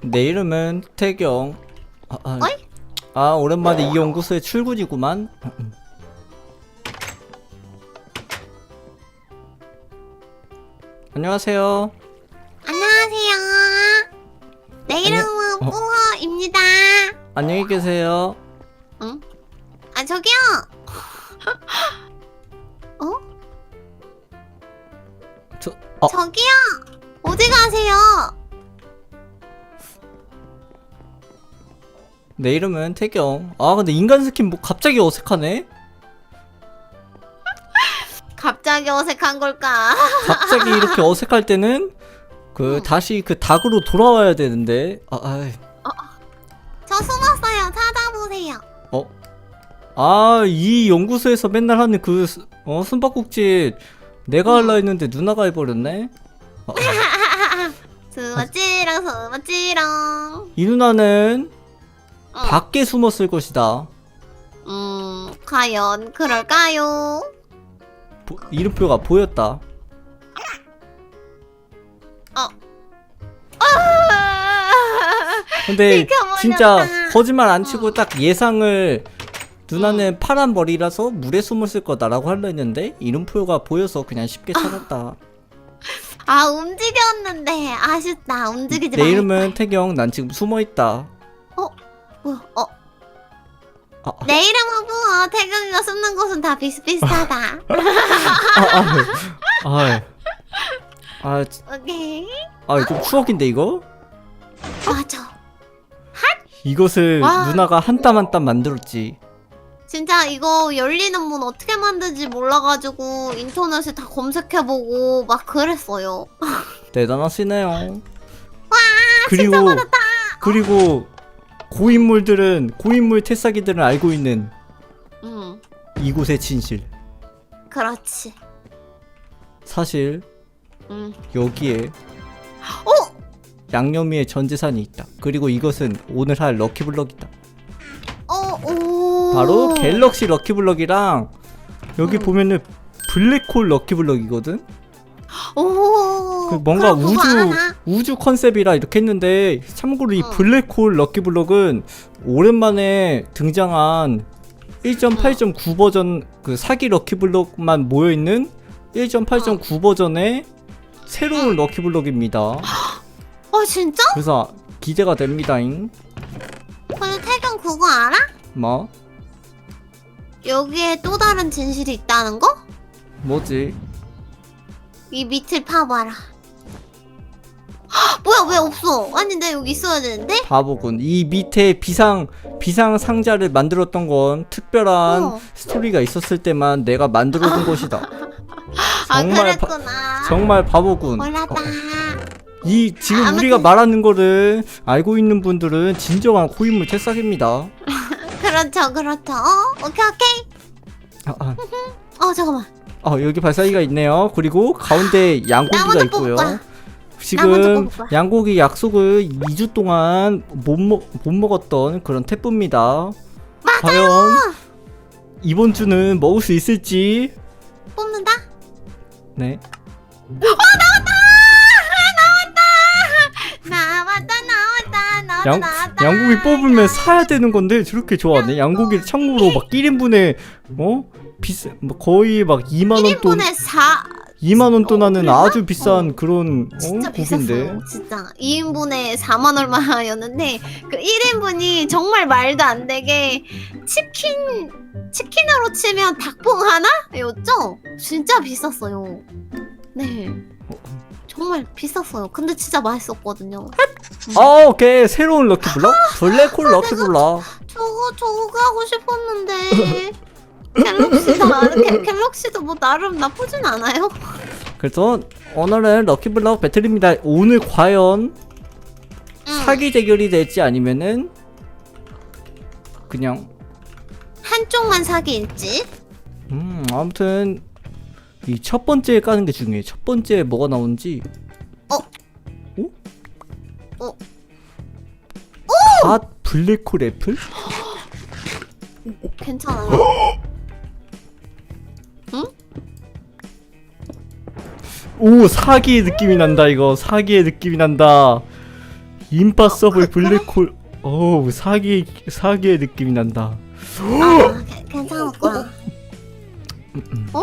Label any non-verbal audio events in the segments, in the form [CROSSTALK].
내 이름은 태경. 아, 아, 어이? 아 오랜만에 이 연구소에 출근이구만. 안녕하세요. 안녕하세요. 내 이름은 어. 뿌허입니다. 안녕히 계세요. 응? 아 저기요. [LAUGHS] 어? 저, 어, 저기요. 어디 가세요? 내 이름은 태경. 아 근데 인간 스킨 뭐 갑자기 어색하네. 갑자기 어색한 걸까? 갑자기 이렇게 어색할 때는 그 응. 다시 그 닭으로 돌아와야 되는데. 아, 아이. 저 숨었어요. 찾아보세요. 어? 아, 이 연구소에서 맨날 하는 그, 스- 어, 숨바꼭질 내가 할라 했는데 누나가 해버렸네? 어, [LAUGHS] 숨었지롱 숨었지롱. 이 누나는 어. 밖에 숨었을 것이다. 음 과연 그럴까요? 보- 이름표가 보였다. [LAUGHS] 근데 들켜버렸다. 진짜 거짓말 안 치고 어. 딱 예상을 누나는 파란 머리라서 물에 숨었을 거다라고 할라 했는데 이름표가 보여서 그냥 쉽게 찾았다. 아 움직였는데 아쉽다. 움직이지 내 말걸. 이름은 태경, 난 지금 숨어 있다. 뭐야? 어? 아, 아, 내 이름은 부어 태경이가 숨는 곳은 다 비슷비슷하다. 아, 아, 아, 아, 오케이. 아, 좀 추억인데 이거? 맞아. 이것을 와. 누나가 한 땀 한 땀 만들었지. 진짜 이거 열리는 문 어떻게 만든지 몰라가지고 인터넷에 다 검색해보고 막 그랬어요. 대단하시네요. 그리고 그리고 고인물들은 고인물 태사기들은 알고 있는 응, 이곳의 진실. 그렇지. 사실 응. 여기에 어? 양념위에 전 재산이 있다. 그리고 이것은 오늘 할 럭키블럭이다. 어, 오. 바로 갤럭시 럭키블럭이랑 여기 음. 보면은 블랙홀 럭키블럭이거든. 오. 그 뭔가 그럼 그거 우주 알아? 우주 컨셉이라 이렇게 했는데 참고로 이 어. 블랙홀 럭키블럭은 오랜만에 등장한 1.8.9 버전 그 사기 럭키블럭만 모여 있는 1.8.9 버전의 새로운 럭키블럭입니다. 어, 진짜? 그래서 기대가 됩니다잉. 근데 태경 그거 알아? 뭐 여기에 또 다른 진실이 있다는 거? 뭐지? 이 밑을 파봐라. 헉, [GASPS] 뭐야 왜 없어? 아니 내 여기 있어야 되는데? 바보군. 이 밑에 비상 비상 상자를 만들었던 건 특별한 어. 스토리가 있었을 때만 내가 만들어둔 [LAUGHS] 것이다. 아 정말 바- 그랬구나. 정말 바보군. 몰랐다. 어, 이 지금 아무튼- 우리가 말하는 거를 알고 있는 분들은 진정한 고인물 새싹입니다. [LAUGHS] 그렇죠 그렇죠. 어? 오케이 오케이. 아, 아, [LAUGHS] 어 잠깐만. 아, 여기 발사기가 있네요. 그리고 가운데 나 양고기가 먼저 있고요. 뽑을 거야. 지금. 양고기 약속을 2주 동안 못, 먹, 못 먹었던 그런 태뿌입니다. 과연 이번 주는 먹을 수 있을지. 뽑는다. 네. 나왔다 나왔다 나왔다 양, 나왔다. 양고기 뽑으면 사야 되는 건데 저렇게 좋아하네. 양고기를 참고로 막 1인분에 어? 비싸 뭐 거의 막 2만 원 돈 1인분에 4 2만 원돈 어? 아주 비싼 그런 어? 진짜 고기인데. 비쌌어요. 진짜 2인분에 4만 얼마였는데 그 1인분이 정말 말도 안 되게 치킨 치킨으로 치면 닭봉 하나였죠? 진짜 비쌌어요. 네. 정말 비쌌어요. 근데 진짜 맛있었거든요. 아, 오케이. 새로운 럭키블럭? 블랙홀 럭키블럭. 저거 저거 하고 싶었는데 갤- 갤럭시도 뭐 나름 나쁘진 않아요. 그래서 오늘은 럭키블럭 배틀입니다. 오늘 과연 음, 사기 대결이 될지 아니면은 그냥 한쪽만 사기일지. 음, 아무튼 이 첫 번째 까는 게 중요해. 첫 번째 뭐가 나오는지. 어? 오? 어? 갓 블랙홀 애플? 괜찮아요. [GASPS] [GASPS] 오 사기의 느낌이 난다 이거. 사기의 느낌이 난다. 임파서블 블랙홀. 어우 사기 사기의 느낌이 난다. 아, 개- 괜찮았구나. 음, 음. 어?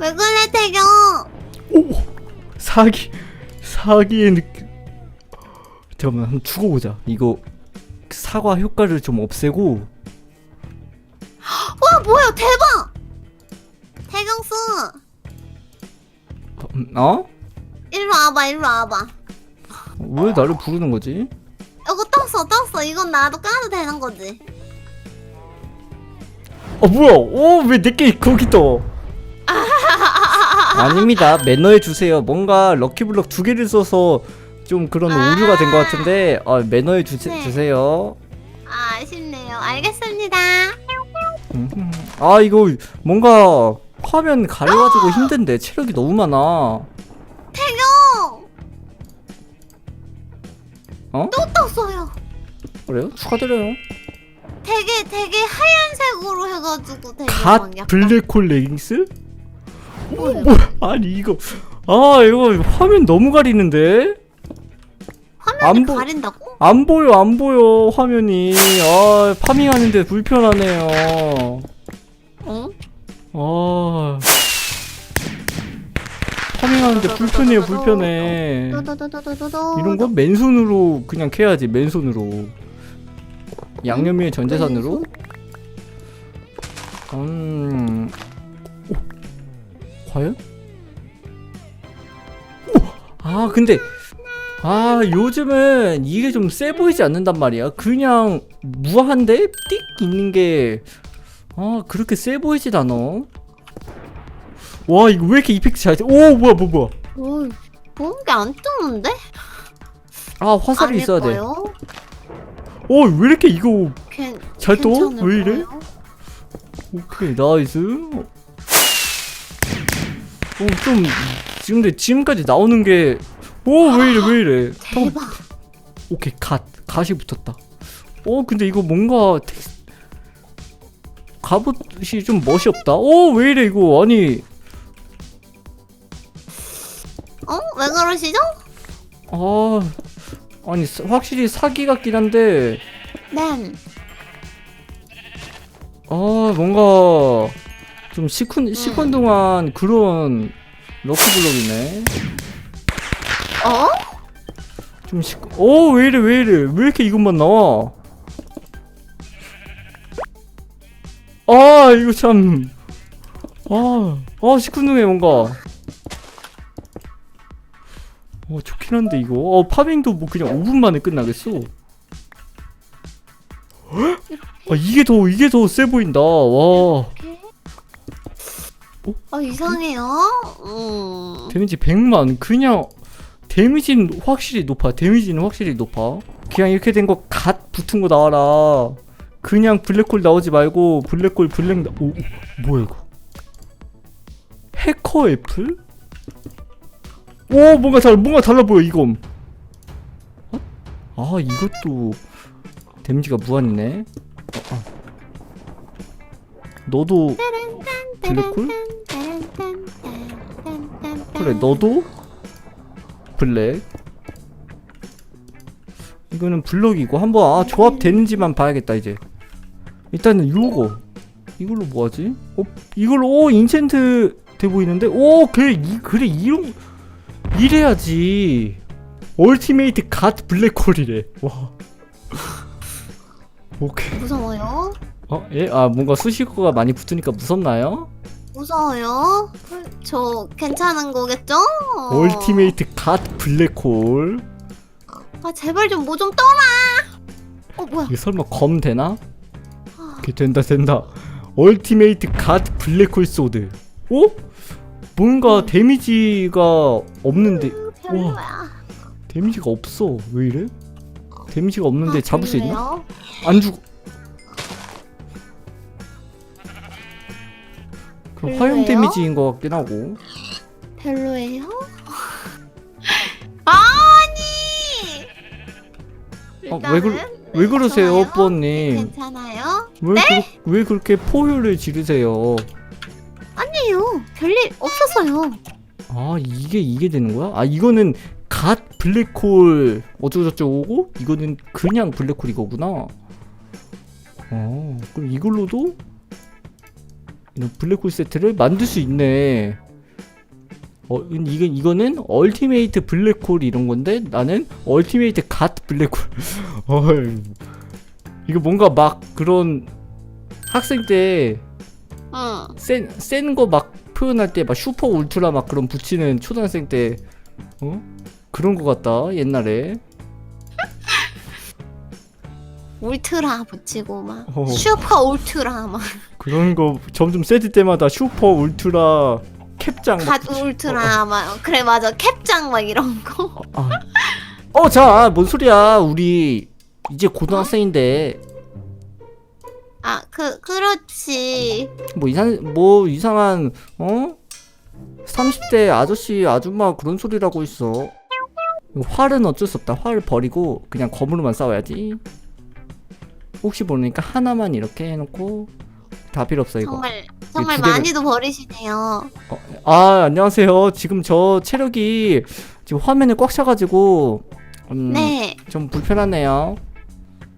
왜 그래 태경? 오 사기 사기의 느낌 잠깐만 한번 죽어보자. 이거 사과 효과를 좀 없애고. 와 뭐야 대박! 태경수! 음, 어? 일로 와봐 일로 와봐. 왜 나를 부르는 거지? 이거 떴어 떴어 이건 나도 까도 되는 거지. 어 뭐야 오왜 내게 거기 떠 [LAUGHS] 아닙니다 매너해 주세요 뭔가 럭키블럭 두 개를 써서 좀 그런 아. 오류가 된 것 같은데 아, 매너해 주, 네. 주세요 아 아쉽네요. 알겠습니다. 음. 아 이거 뭔가 화면 가려가지고 힘든데 체력이 너무 많아 태경 어? 또 떴어요. 그래요? 축하드려요 되게 되게 하얀색으로 해가지고 되게 갓 막 약간 블랙홀 레깅스? 뭐예요? 뭐 아니 이거 아 이거 화면 너무 가리는데 보- 가린다고? 안 보여 안 보여 화면이 아 파밍하는데 불편하네요 어? 아 파밍하는데 불편해요 불편해. 도도도도도도 이런 건 맨손으로 그냥 캐야지 맨손으로. 양념위에 전재산으로? 음. 오, 과연? 오, 아 근데 아 요즘은 이게 좀 세 보이지 않는단 말이야. 그냥 무한데 띡 있는 게 아 그렇게 세 보이진 않아 와 이거 왜 이렇게 이펙트 잘돼 오 뭐야 뭐 뭐야 오, 좋은 게안 뜨는데? 아 화살이 있어야 돼 아닐까요? 어, 왜 이렇게 이거 괜, 잘 떠? 왜 이래? 오케이, 나이스. 어, 좀, 지금 근데 지금까지 나오는 게, 오, 왜 이래, 왜 이래. 형, [GASPS] 대박. 오케이, 갓. 갓이 붙었다. 어, 근데 이거 뭔가, 텍스... 갑옷이 좀 멋이 없다. 오, 왜 이래, 이거. 아니, 어? 왜 그러시죠? 아, 아니, 사- 확실히 사기 같긴 한데, 네. 아 뭔가 좀 시큰 시간 동안 그런 럭키블럭이네. 어? 좀 시. 어 왜 이래 왜 이래 왜 이렇게 이것만 나와? 아 이거 참. 아, 아 시큰둥해 뭔가. 어 좋긴 한데 이거. 어 파밍도 뭐 그냥 5분 만에 끝나겠어. 헉? 아 이게 더 이게 더 세 보인다. 와. 어, 이상해요. 음. 데미지 100만 그냥 데미지는 확실히 높아 데미지는 확실히 높아 그냥 이렇게 된 거 갓 붙은 거 나와라 그냥 블랙홀 나오지 말고 블랙홀 블랙 나... 오, 오 뭐야 이거 해커 애플? 오 뭔가 달 뭔가 달라 보여 이건 어? 아 이것도 데미지가 무한이네 어, 어. 너도 블랙홀? 그래 너도 블랙 이거는 블럭이고 한번 아 조합 되는지만 봐야겠다 이제 일단은 요거 이걸로 뭐하지? 어 이걸로 오 인챈트 돼 보이는데 오 그래 이 그래 이런 이래야지 얼티메이트 갓 블랙홀이래 와 [LAUGHS] 오케이 무서워요? 어 예? 아 뭔가 수식어가 많이 붙으니까 무섭나요? 무서워요? 저 괜찮은 거겠죠? 얼티메이트 갓 블랙홀 아 제발 좀 뭐 좀 떠라. 어 뭐야? 이게 설마 검 되나? 오케이 된다 된다 얼티메이트 갓 블랙홀 소드 어? 뭔가 데미지가 없는데 별로야. 데미지가 없어 왜 이래? 데미지가 없는데 아, 잡을 수 있나? 별로예요? 안 죽어 그럼 화염 별로예요? 데미지인 것 같긴 하고 별로예요? 아니. 어, 왜 그- 일단은 왜 그러세요. 뽀님 괜찮아요? 왜, 그, 왜 그렇게 포효를 지르세요 아니에요. 별일 없었어요. 아 이게 이게 되는 거야? 아 이거는 갓 블랙홀 어쩌고저쩌고 이거는 그냥 블랙홀 이거구나 어 그럼 이걸로도 이런 블랙홀 세트를 만들 수 있네 어 이건 이거는 얼티메이트 블랙홀 이런 건데 나는 얼티메이트 갓 블랙홀 [LAUGHS] 어 이 이거 뭔가 막 그런 학생 때 응. 센센 거 막 표현할 때 막 슈퍼 울트라 막 그런 붙이는 초등학생 때 어? 그런 거 같다 옛날에 [LAUGHS] 울트라 붙이고 막 어. 슈퍼 울트라 막 그런 거 점점 세질 때마다 슈퍼 울트라 캡장 막 갓 울트라 막 그래 맞아 캡장 막 이런 거. 어, 아. 어, 자, 뭔 소리야? 우리 이제 고등학생인데 아 그 그렇지. 뭐 이상 뭐 이상한 어? 30대 아저씨 아줌마 그런 소리라고 있어. 활은 어쩔 수 없다. 활 버리고 그냥 검으로만 싸워야지. 혹시 모르니까 하나만 이렇게 해놓고 다 필요 없어 이거. 정말 정말 두 개를- 많이도 버리시네요. 아 안녕하세요. 지금 저 체력이 지금 화면에 꽉 차가지고 음, 네. 좀 불편하네요.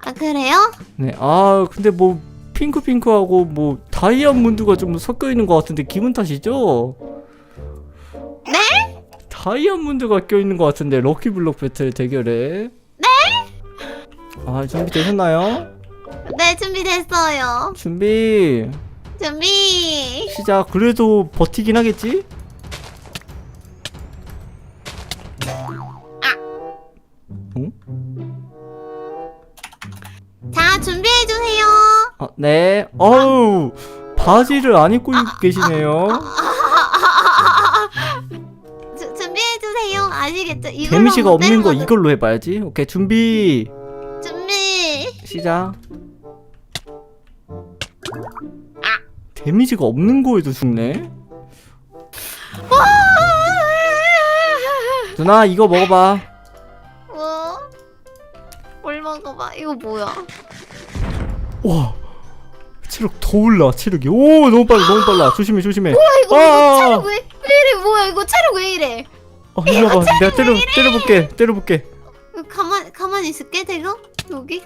아 그래요? 네. 아 근데 뭐 핑크 핑크하고 뭐 다이아몬드가 좀 섞여 있는 것 같은데 기분 탓이죠? 네? 다이아몬드가 껴 있는 것 같은데 럭키블럭 배틀 대결에. 네? 아 준비 되셨나요? 네 준비됐어요. 준비 준비. 시작. 그래도 버티긴 하겠지? 네. 어우 바지를 안 입고 계시네요. 주, 준비해 주세요. 아시겠죠? 이걸로 데미지가 못 없는 거 때리거든. 이걸로 해봐야지. 오케이 준비 준비. 시작. 데미지가 없는 거에도 죽네. 누나 이거 먹어봐. 뭐? 뭘 먹어봐. 이거 뭐야? 와 체력 더 올라 체력이 오 너무 빨라 너무 빨라 조심해 조심해. 아, 이거 아, 이거 체력 왜, 왜 이래? 뭐야? 이거 체력 왜 이래? 어 이리 와봐 내가 때려 때려볼게 때려볼게. 이거 가만 가만히 있을게 대가 여기.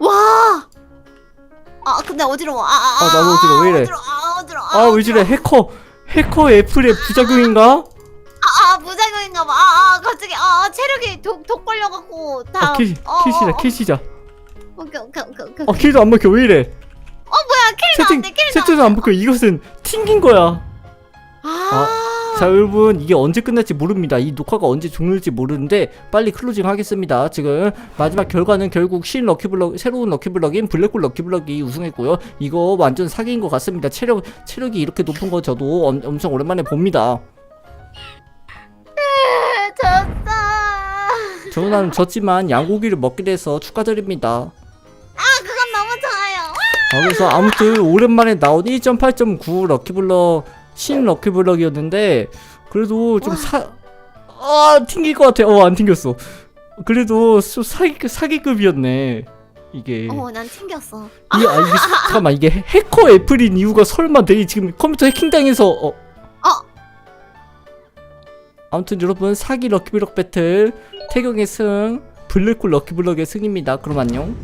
와. 아 근데 어지러워. 아, 아, 아, 나도 어지러워. 왜 이래? 어지러워. 아 어지러워. 아 왜 저래 해커 해커 애플의 부작용인가? 아, 아 부작용인가 봐. 아, 아 갑자기 아 체력이 독, 독 걸려갖고 다. 아 어, 어. 키시자. 오케이 오케이 오케이 오케이. 아 킬도 안 먹혀 왜 이래? 채팅 채팅도 안 먹혀 이것은 튕긴 거야. 아. 자 여러분 이게 언제 끝날지 모릅니다 이 녹화가 언제 종료될지 모르는데 빨리 클로징 하겠습니다 지금 마지막 결과는 결국 신 럭키블럭 새로운 럭키블럭인 블랙홀 럭키블럭이 우승했고요 이거 완전 사기인 것 같습니다 체력 체력이 이렇게 높은 거 저도 엄, 엄청 오랜만에 봅니다 졌어. 저는 졌지만 양고기를 먹게 돼서 축하드립니다 아 아, 그래서 아무튼 오랜만에 나온 1.8.9 럭키블럭 신 럭키블럭이었는데 그래도 좀 사... 아 튕길 것 같아. 어 안 튕겼어. 그래도 좀 사기, 사기급이었네 이게. 어 난 튕겼어. 이게, 아, 이게 잠깐만 이게 해커 애플인 이유가 설마 내 지금 컴퓨터 해킹당해서 어. 아무튼 여러분 사기 럭키블럭 배틀 태경의 승 블랙홀 럭키블럭의 승입니다. 그럼 안녕